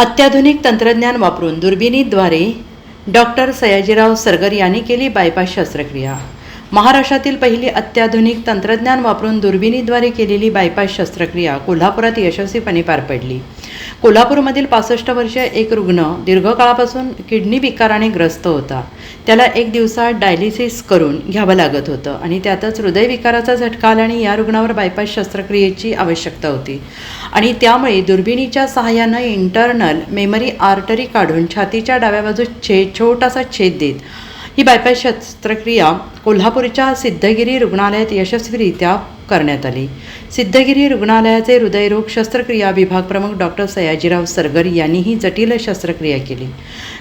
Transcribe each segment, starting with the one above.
अत्याधुनिक तंत्रज्ञान वापरून दुर्बिणीद्वारे डॉक्टर सयाजीराव सरगर यांनी केली बायपास शस्त्रक्रिया. महाराष्ट्रातील पहिली अत्याधुनिक तंत्रज्ञान वापरून दुर्बिणीद्वारे केलेली बायपास शस्त्रक्रिया कोल्हापुरात यशस्वीपणे पार पडली. कोल्हापूरमधील पासष्ट वर्षीय एक रुग्ण दीर्घकाळापासून किडनी विकाराने ग्रस्त होता. त्याला एक दिवसात डायलिसिस करून घ्यावं लागत होतं आणि त्यातच हृदयविकाराचा झटका आला आणि या रुग्णावर बायपास शस्त्रक्रियेची आवश्यकता होती. आणि त्यामुळे दुर्बिणीच्या सहाय्यानं इंटरनल मेमरी आर्टरी काढून छातीच्या डाव्या बाजूस छे छोटासा छेद देत ही बायपास शस्त्रक्रिया कोल्हापूरच्या सिद्धगिरी रुग्णालयात यशस्वीरित्या करण्यात आली. सिद्धगिरी रुग्णालयाचे हृदयरोग शस्त्रक्रिया विभाग प्रमुख डॉक्टर सयाजीराव सरगर यांनी ही जटिल शस्त्रक्रिया केली.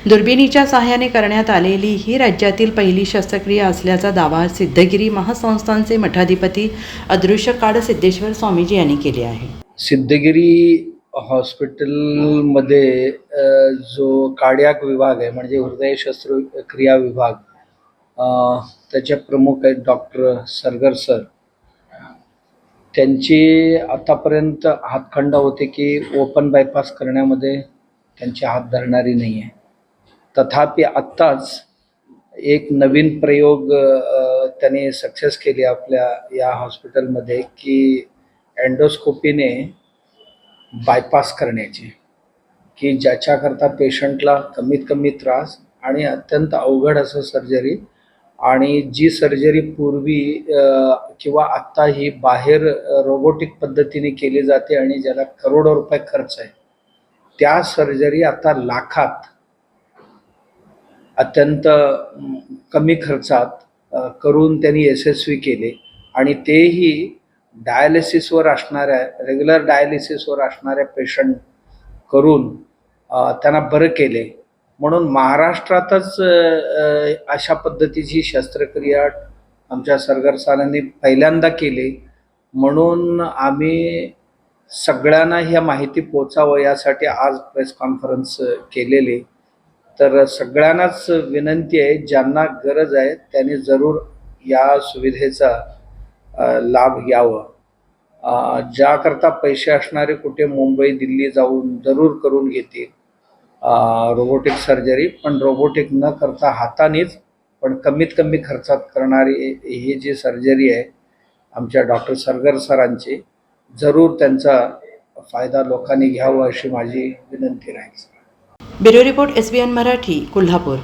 दुर्बिणीच्या सहाय्याने करण्यात आलेली ही राज्यातील पहिली शस्त्रक्रिया असल्याचा दावा सिद्धगिरी महासंस्थांचे मठाधिपती अदृश्य काड सिद्धेश्वर स्वामीजी यांनी केले आहे. सिद्धगिरी हॉस्पिटलमध्ये जो कार्डियाक विभाग आहे म्हणजे हृदय शस्त्रक्रिया विभाग त्याच्या त्याचे प्रमुख आहेत डॉक्टर सरगर सर. त्यांची आतापर्यंत हातखंड होते की ओपन बायपास करण्यामध्ये त्यांची हात धरणारी नाही आहे तथापि आत्ताच एक नवीन प्रयोग त्याने त्यांनी सक्सेस केली आपल्या या हॉस्पिटलमध्ये की अँडोस्कोपीने बायपास करण्याची. की ज्याच्याकरता पेशंटला कमीत कमी त्रास आणि अत्यंत अवघड असं सर्जरी आणि जी सर्जरी पूर्वी किंवा आत्ता ही बाहेर रोबोटिक पद्धतीने केली जाते आणि ज्याला करोडो रुपये खर्च आहे त्या सर्जरी आता लाखात अत्यंत कमी खर्चात करून त्यांनी यशस्वी केले. आणि तेही डायलिसिसवर असणाऱ्या रेग्युलर डायलिसिसवर असणाऱ्या पेशंट करून त्यांना बरं केले. म्हणून महाराष्ट्रातच अशा पद्धतीची शस्त्रक्रिया आमच्या सरगरसारांनी पहिल्यांदा केली. म्हणून आम्ही सगळ्यांना ह्या माहिती पोचावं यासाठी आज प्रेस कॉन्फरन्स केलेली. तर सगळ्यांनाच विनंती आहे ज्यांना गरज आहे त्यांनी जरूर या सुविधेचा लाभ घ्यावा. ज्याकरता पैसे असणारे कुठे मुंबई दिल्ली जाऊन जरूर करून घेतील. रोबोटिक सर्जरी पण रोबोटिक न करता हातानेच पण कमीत कमी खर्चात करणारी ही जी सर्जरी आहे आमच्या डॉक्टर सरगर सरांची जरूर त्यांचा फायदा लोकांनी घ्यावा अशी माझी विनंती राहील bureau report S B N Marathi Kolhapur.